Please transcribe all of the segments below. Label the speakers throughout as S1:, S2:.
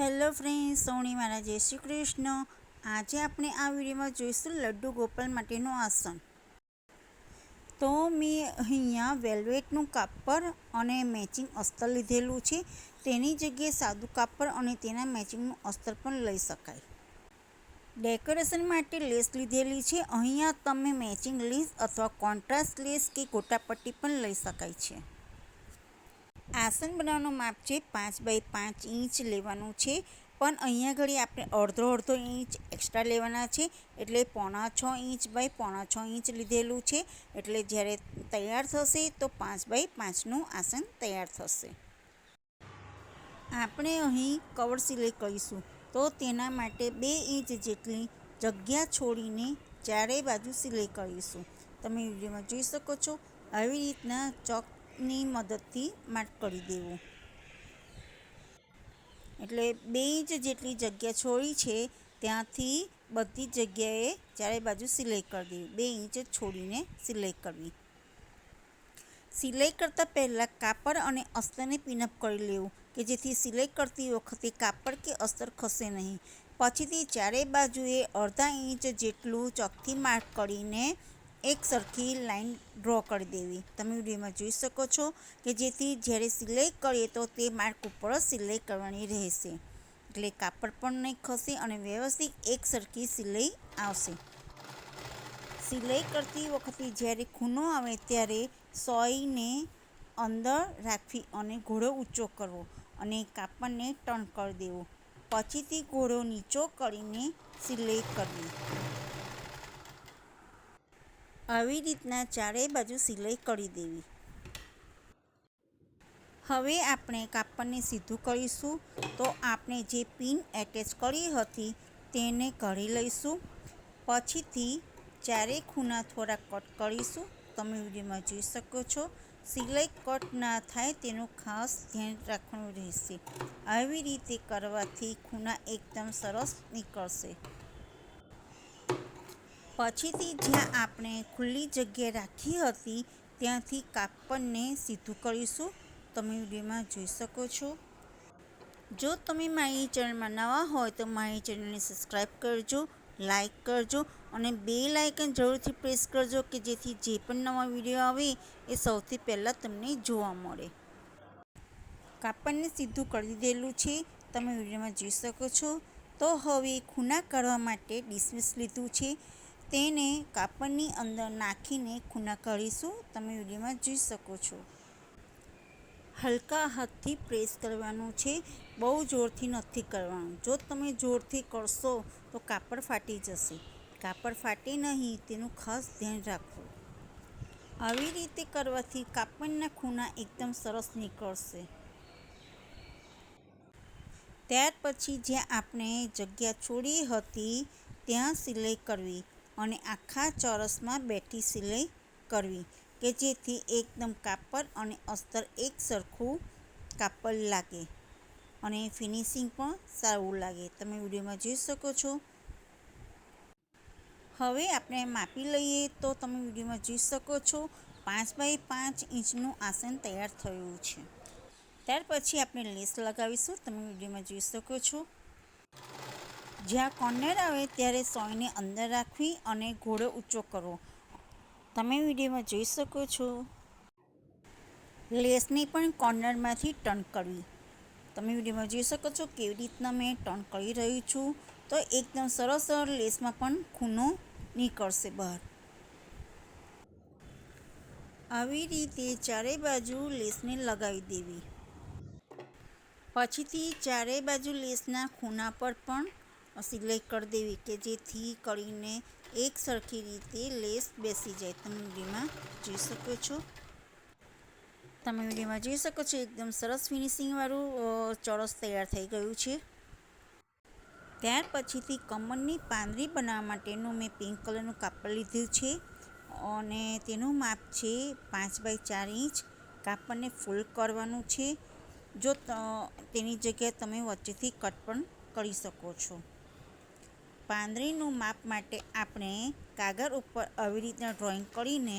S1: Hello friend સોની મારા જય શ્રી કૃષ્ણ. આજે આપણે આ વિડીયોમાં જોઈશું લડ્ડુ ગોપાલ માટેનું આસન. તો મેં અહીંયા વેલ્વેટનું કાપડ અને મેચિંગ અસ્તર લીધેલું છે. તેની જગ્યાએ સાદું કાપડ અને તેના મેચિંગનું અસ્તર પણ લઈ શકાય. ડેકોરેશન માટે લેસ લીધેલી છે. અહીંયા તમે મેચિંગ લેસ અથવા કોન્ટ્રાસ્ટ લેસ કે ગોટાપટ્ટી પણ લઈ શકાય છે. આસન બનાવવાનું માપ છે પાંચ બાય પાંચ ઇંચ લેવાનું છે. પણ અહીંયા ઘડી આપણે અડધો અડધો ઇંચ એક્સ્ટ્રા લેવાના છે. એટલે પોણા છ ઇંચ બાય પોણા છ ઇંચ લીધેલું છે. એટલે જ્યારે તૈયાર થશે તો પાંચ બાય પાંચનું આસન તૈયાર થશે. આપણે અહીં કવર સિલાઈ કરીશું. તો તેના માટે બે ઇંચ જેટલી જગ્યા છોડીને ચારે બાજુ સિલાઈ કરીશું. તમે વિડીયોમાં જોઈ શકો છો. આવી રીતના ચોક ની મદદથી માર્ક કરી દેવું. એટલે બે ઇંચ જેટલી જગ્યા છોડી છે, ત્યાંથી બધી જગ્યાએ ચારે બાજુ સિલાઈ કરી દેવી. બે ઇંચ છોડીને સિલાઈ કરવી. સિલાઈ કરતાં પહેલાં કાપડ અને અસ્તરને પિનઅપ કરી લેવું, કે જેથી સિલાઈ કરતી વખતે કાપડ કે અસ્તર ખસે નહીં. પછીથી ચારે બાજુએ અડધા ઇંચ જેટલું ચોકથી માર્ક કરીને એક સરખી લાઈન ડ્રો કરી દેવી. તમે વિડીયોમાં જોઈ શકો છો કે જેથી જ્યારે સિલાઈ કરીએ તો તે માર્ક ઉપર જ સિલાઈ કરવાની રહેશે. એટલે કાપડ પણ નહીં ખસે અને વ્યવસ્થિત એક સરખી સિલાઈ આવશે. સિલાઈ કરતી વખતે જ્યારે ખૂનો આવે ત્યારે સોયને અંદર રાખવી અને ઘોડો ઊંચો કરવો અને કાપડને ટર્ન કરી દેવો. પછીથી ઘોડો નીચો કરીને સિલાઈ કરવી. આવી રીતના ચારેય બાજુ સિલાઈ કરી દેવી. હવે આપણે કાપડને સીધું કરીશું. તો આપણે જે પિન એટેચ કરી હતી તેને કરી લઈશું. પછીથી ચારેય ખૂણા થોડા કટ કરીશું. તમે વિડીયોમાં જોઈ શકો છો. સિલાઈ કટ ના થાય તેનું ખાસ ધ્યાન રાખવાનું રહેશે. આવી રીતે કરવાથી ખૂણા એકદમ સરસ નીકળશે. પછીથી જ્યાં આપણે ખુલ્લી જગ્યા રાખી હતી, ત્યાંથી કાપડને સીધું કરીશું. તમે વિડીયોમાં જોઈ શકો છો. જો તમે મારી ચેનલમાં નવા હોય, તો મારી ચેનલને સબસ્ક્રાઈબ કરજો, લાઇક કરજો અને બે લાઇકન જરૂરથી પ્રેસ કરજો કે જેથી જે પણ નવા વીડિયો આવે, એ સૌથી પહેલાં તમને જોવા મળે. કાપડને સીધું કરી દીધેલું છે. તમે વિડીયોમાં જોઈ શકો છો. તો હવે ખૂના કરવા માટે ડિસમિસ લીધું છે. તેને કાપડની અંદર નાખીને ખૂના કરીશું. તમે વિડીયોમાં જોઈ શકો છો. હલકા હાથથી પ્રેસ કરવાનું છે. બહુ જોરથી નથી કરવાનું. જો તમે જોરથી કરશો તો કાપડ ફાટી જશે. કાપડ ફાટે નહીં, તેનું ખાસ ધ્યાન રાખવું. આવી રીતે કરવાથી કાપડના ખૂણા એકદમ સરસ નીકળશે. ત્યાર પછી જ્યાં આપણે જગ્યા છોડી હતી, ત્યાં સિલાઈ કરવી. અને આખા ચોરસમાં બેઠી સિલાઈ કરવી કે જેથી એકદમ કાપડ અને અસ્તર એક સરખું કાપડ લાગે અને ફિનિશિંગ પણ સારું લાગે. તમે વિડીયોમાં જોઈ શકો છો. હવે આપણે માપી લઈએ તો તમે વિડીયોમાં જોઈ શકો છો પાંચ બાય પાંચ ઇંચનું આસન તૈયાર થયું છે. ત્યાર પછી આપણે લેસ લગાવીશું. તમે વિડીયોમાં જોઈ શકો છો. જ્યાં કોર્નર આવે ત્યારે સોયને અંદર રાખવી અને ઘોડો ઊંચો કરવો. તમે વિડીયોમાં જોઈ શકો છો. લેસને પણ કોર્નરમાંથી ટર્ન કરવી. તમે વિડીયોમાં જોઈ શકો છો કેવી રીતના મેં ટર્ન કરી રહ્યું છું. તો એકદમ સરસ લેસમાં પણ ખૂનો નીકળશે બહાર. આવી રીતે ચારે બાજુ લેસને લગાવી દેવી. પછીથી ચારે બાજુ લેસના ખૂણા પર પણ સિલાઈ કરી દેવી કે જેથી કરીને એક સરખી રીતે લેસ બેસી જાય તમે વિડીયોમાં જોઈ શકો છો તમે વિડીયોમાં જોઈ શકો છો એકદમ સરસ ફિનિશિંગવાળું ચોરસ તૈયાર થઈ ગયું છે। ત્યાર પછીથી કમરની પાંદરી બનાવવા માટેનું મેં પિંક કલરનું કાપડ લીધું છે અને તેનું માપ છે પાંચ બાય ચાર ઇંચ. કાપડને ફૂલ કરવાનું છે. જો તેની જગ્યાએ તમે વચ્ચેથી કટ પણ કરી શકો છો. પાંદડીનું માપ માટે આપણે કાગળ ઉપર આવી રીતના ડ્રોઈંગ કરીને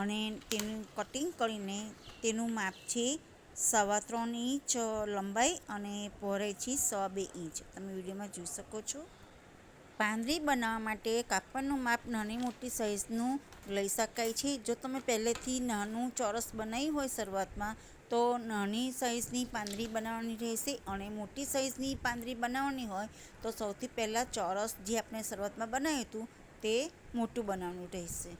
S1: અને તેનું કટિંગ કરીને તેનું માપ છે સવા ત્રણ ઇંચ લંબાઈ અને પહોળાઈ છે સવા બે ઇંચ. તમે વિડીયોમાં જોઈ શકો છો. પાંદરી બનાવવા માટે કાપડનું માપ નાની મોટી સાઇઝનું લઈ શકાય છે. જો તમે પહેલેથી નાનું ચોરસ બનાવ્યું હોય શરૂઆતમાં તો નાની સાઇઝની પાંદરી બનાવવાની રહેશે અને મોટી સાઇઝની પાંદરી બનાવવાની હોય તો સૌથી પહેલાં ચોરસ જે આપણે શરૂઆતમાં બનાવ્યું હતું તે મોટું બનાવવાનું રહેશે.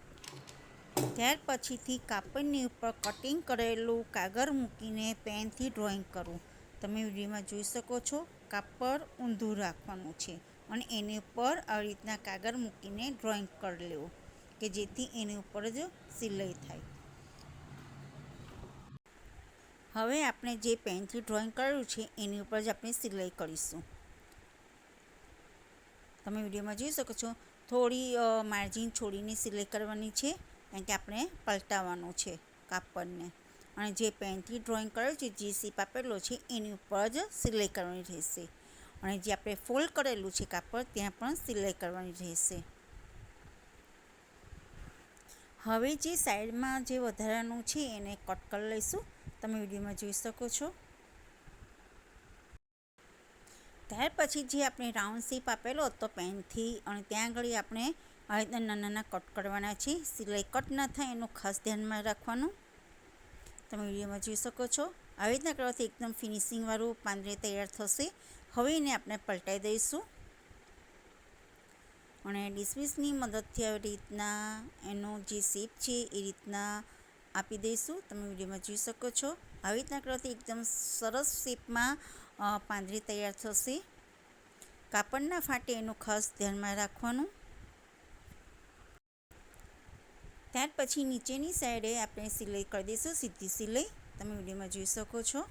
S1: ત્યાર પછીથી કાપડની ઉપર કટિંગ કરેલું કાગળ મૂકીને પેનથી ડ્રોઈંગ કરવું. તમે વિડીયોમાં જોઈ શકો છો કાપડ ઊંધું રાખવાનું છે અને એની ઉપર આવી રીતના કાગળ મૂકીને ડ્રોઈંગ કરી લેવું કે જેથી એની ઉપર જ સિલાઈ થાય. હવે આપણે જે પેનથી ડ્રોઈંગ કર્યું છે, એની ઉપર જ આપણે સિલાઈ કરીશું. તમે વિડીયોમાં જોઈ શકો છો, થોડી માર્જિન છોડીને સિલાઈ કરવાની છે, કારણ કે આપણે પલટાવવાનું છે કાપડને. અને જે પેનથી ડ્રોઈંગ કરેલું છે, જે સીપ આપેલો છે, એની ઉપર જ સિલાઈ કરવાની રહેશે. અને જે આપણે ફોલ્ડ કરેલું છે કાપડ, ત્યાં પણ સિલાઈ કરવાની રહેશે. હવે જે સાઈડમાં જે વધારાનું છે, એને કટ કરી લઈશું. તમે વિડીયોમાં જોઈ શકો છો. ત્યાર પછી જે આપણે રાઉન્ડ શેપ આપેલો હતો પેનથી, અને ત્યાં આગળ આપણે આવી રીતના નાના નાના કટ કરવાના છે. સિલાઈ કટ ના થાય, એનું ખાસ ધ્યાનમાં રાખવાનું. તમે વિડીયોમાં જોઈ શકો છો. આવી રીતના કરવાથી એકદમ ફિનિશિંગવાળું પાંદરે તૈયાર થશે. હવે એને આપણે પલટાઈ દઈશું. અને ડિસ્મિસની મદદથી આવી રીતના એનો જે શેપ છે, એ રીતના આપી દઈશું. તમે વિડીયોમાં જોઈ શકો છો. આવી રીતના કરવાથી એકદમ સરસ શેપમાં પાંદરી તૈયાર થશે. કાપડના ફાટે એનું ખાસ ધ્યાનમાં રાખવાનું. ત્યાર પછી નીચેની સાઈડે આપણે સિલાઈ કરી દઈશું, સીધી સિલાઈ. તમે વિડીયોમાં જોઈ શકો છો.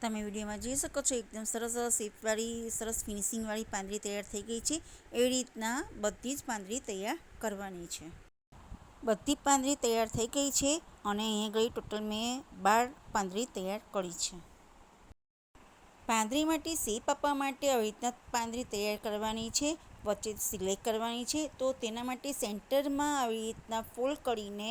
S1: તમે વિડીયોમાં જોઈ શકો છો, એકદમ સરસ શેપવાળી, સરસ ફિનિશિંગવાળી પાંદરી તૈયાર થઈ ગઈ છે. એવી રીતના બધી જ પાંદરી તૈયાર કરવાની છે. બધી પાંદરી તૈયાર થઈ ગઈ છે અને અહીંયા ગઈ ટોટલ મેં બાર પાંદરી તૈયાર કરી છે. પાંદરી માટે શેપ આપવા માટે આવી રીતના પાંદરી તૈયાર કરવાની છે, વચ્ચે સિલાઈ કરવાની છે, તો તેના માટે સેન્ટરમાં આવી રીતના ફોલ્ડ કરીને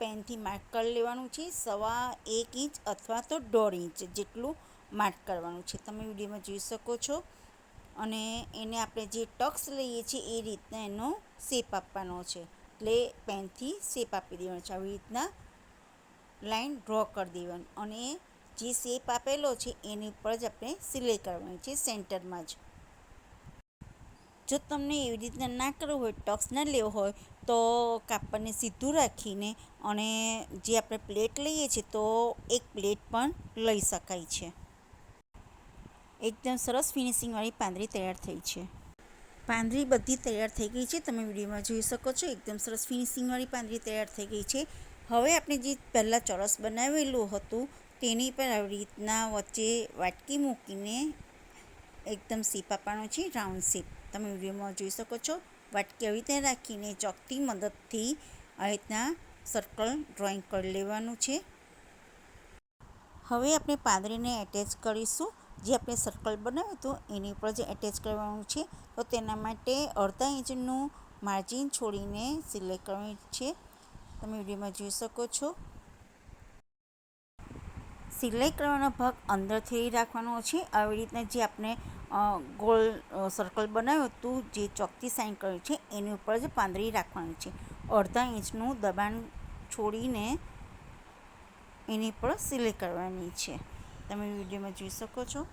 S1: પેનથી માર્ક કરી લેવાનું છે, સવા એક ઇંચ અથવા તો દોઢ ઇંચ જેટલું માર્ક કરવાનું છે. તમે વિડીયોમાં જોઈ શકો છો. અને એને આપણે જે ટક્સ લઈએ છીએ એ રીતના એનો શેપ આપવાનો છે. એટલે પેનથી શેપ આપી દેવાનો છે. આવી રીતના લાઈન ડ્રો કરી દેવાની. અને જે શેપ આપેલો છે, એની ઉપર જ આપણે સિલાઈ કરવાની છે સેન્ટરમાં જ. જો તમને એવી રીતના ના કરવું હોય ટક્સ ના લેવો હોય, તો કાપડને સીધું રાખીને અને જે આપણે પ્લેટ લઈએ છીએ, તો એક પ્લેટ પણ લઈ શકાય છે. એકદમ સરસ ફિનિશિંગવાળી પાંદરી તૈયાર થઈ છે. પાંદરી બધી તૈયાર થઈ ગઈ છે. તમે વિડીયોમાં જોઈ શકો છો, એકદમ સરસ ફિનિશિંગવાળી પાંદરી તૈયાર થઈ ગઈ છે. હવે આપણે જે પહેલાં ચોરસ બનાવેલું હતું, તેની પર આવી રીતના વચ્ચે વાટકી મૂકીને એકદમ સીપ આપવાનો છે રાઉન્ડ શેપ તમે વિડીયોમાં જોઈ શકો છો, વાટકી આવી રીતે રાખીને ચોકથી મદદથી આ રીતના સર્કલ ડ્રોઈંગ કરી લેવાનું છે. હવે આપણે પાંદરીને એટેચ કરીશું. જે આપણે સર્કલ બનાવ્યું હતું, એની ઉપર જે એટેચ કરવાનું છે, તો તેના માટે અડધા ઇંચનું માર્જિન છોડીને સિલાઈ કરવાની છે. તમે વિડીયોમાં જોઈ શકો છો. સિલાઈ કરવાનો ભાગ અંદરથી રાખવાનો છે. આવી રીતના જે આપણે ગોલ સર્કલ બનાવ્યું હતું, જે ચોકથી સાઇન કર્યું છે, એની ઉપર જ પાંદડી રાખવાની છે. અડધા ઇંચનું દબાણ છોડીને એની પર સિલાઈ કરવાની છે. તમે વિડીયોમાં જોઈ શકો છો.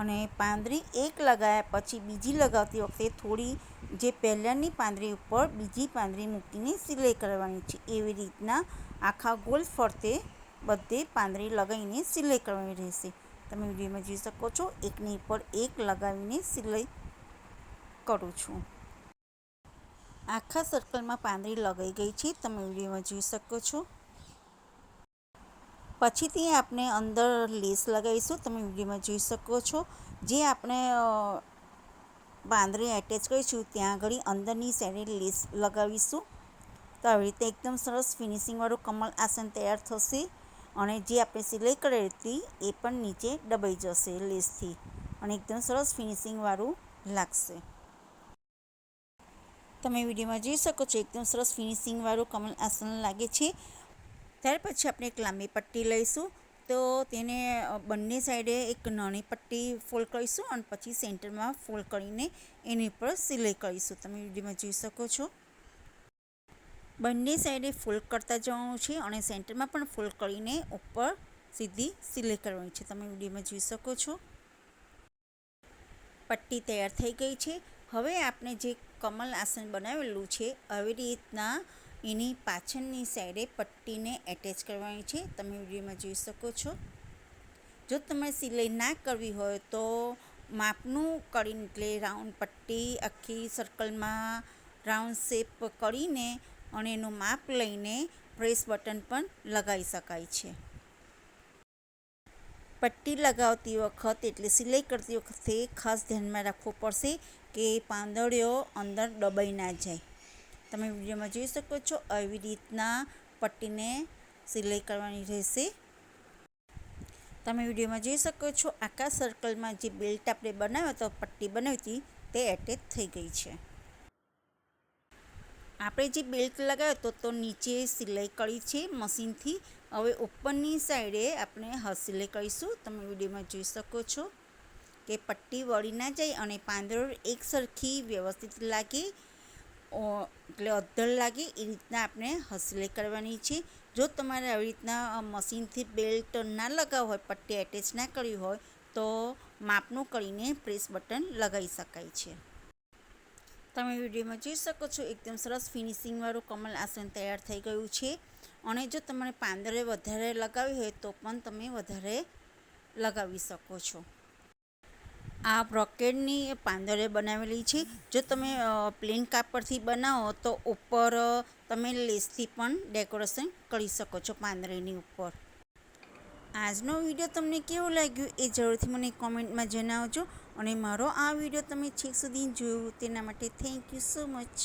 S1: અને પાંદરી એક લગાવ્યા પછી બીજી લગાવતી વખતે થોડી જે પહેલાંની પાંદરી ઉપર બીજી પાંદરી મૂકીને સિલાઈ કરવાની છે. એવી રીતના આખા ગોલ ફરતે બધે પાંદરી લગાવીને સિલાઈ કરવાની રહેશે. તમે વિડીયોમાં જોઈ શકો છો, એકની ઉપર એક લગાવીને સિલાઈ કરું છું. આખા સર્કલમાં પાંદડી લગાઈ ગઈ છે. તમે વિડીયોમાં જોઈ શકો છો. પછીથી આપણે અંદર લેસ લગાવીશું. તમે વિડીયોમાં જોઈ શકો છો. જે આપણે પાંદડી એટેચ કરીશું, ત્યાં આગળ અંદરની સાઈડે લેસ લગાવીશું. તો આવી રીતે એકદમ સરસ ફિનિશિંગવાળું કમલ આસન તૈયાર થશે અને જે આપણે સિલાઈ કરેલી હતી એ પણ નીચે દબાઈ જશે લેસથી અને એકદમ સરસ ફિનિશિંગવાળું લાગશે. તમે વિડીયોમાં જોઈ શકો છો, એકદમ સરસ ફિનિશિંગવાળું કમલ આસન લાગે છે. ત્યાર પછી આપણે એક લાંબી પટ્ટી લઈશું. તો તેને બંને સાઈડે એક નાની પટ્ટી ફોલ્ડ કરીશું અને પછી સેન્ટરમાં ફોલ્ડ કરીને એની ઉપર સિલાઈ કરીશું. તમે વિડીયોમાં જોઈ શકો છો. બંને સાઈડે ફોલ્ડ કરતા જવાનું છે અને સેન્ટરમાં પણ ફોલ્ડ કરીને ઉપર સીધી સિલાઈ કરવાની છે. તમે વિડીયોમાં જોઈ શકો છો. પટ્ટી તૈયાર થઈ ગઈ છે. હવે આપણે જે કમલ આસન બનાવેલું છે, આવી રીતના એની પાછળની સાઈડે પટ્ટીને એટેચ કરવાની છે. તમે વિડીયોમાં જોઈ શકો છો. જો તમારે સિલાઈ ના કરવી હોય તો માપનું કરીને, એટલે રાઉન્ડ પટ્ટી આખી સર્કલમાં રાઉન્ડ શેપ કરીને અને એનું માપ લઈને પ્રેસ બટન પણ લગાવી શકાય છે. પટ્ટી લગાવતી વખત, એટલે સિલાઈ કરતી વખતે ખાસ ધ્યાનમાં રાખવું પડશે કે પાંદડીઓ અંદર દબાઈ ના જાય. તમે વિડીયોમાં જોઈ શકો છો. આવી રીતના પટ્ટીને સિલાઈ કરવાની રહેશે. તમે વિડીયોમાં જોઈ શકો છો, આખા સર્કલમાં જે બેલ્ટ આપણે બનાવ્યો હતો, પટ્ટી બનાવી હતી, તે એટેચ થઈ ગઈ છે. આપણે જે બેલ્ટ લગાવ્યો તો નીચે સિલાઈ કરી છે મશીનથી. હવે ઉપરની સાઈડે આપણે હાથ સિલાઈ કરીશું. તમે વિડીયોમાં જોઈ શકો છો કે પટ્ટી વળી ના જાય અને પાંદડો એક સરખી વ્યવસ્થિત લાગે. એટલે અદ્ધર લાગે એ રીતના આપણે હસલે કરવાની છે. જો તમારે આવી રીતના મશીનથી બેલ્ટ ના લગાવ હોય, પટ્ટી એટેચ ના કરી હોય, તો માપનું કરીને પ્રેસ બટન લગાવી શકાય છે. તમે વિડીયોમાં જોઈ શકો છો, એકદમ સરસ ફિનિશિંગવાળું કમલ આસન તૈયાર થઈ ગયું છે. અને જો તમારે પાંદરે વધારે લગાવી હોય, તો પણ તમે વધારે લગાવી શકો છો. આ બ્રોકેડની પાંદરે બનાવેલી છે. જો તમે પ્લેન કાપડથી બનાવો તો ઉપર તમે લેસથી પણ ડેકોરેશન કરી શકો છો પાંદરેની ઉપર. આજનો વીડિયો તમને કેવું લાગ્યું એ જરૂરથી મને કોમેન્ટમાં જણાવજો અને મારો આ વીડિયો તમે છેક સુધી જોયું તેના માટે થેન્ક યુ સો મચ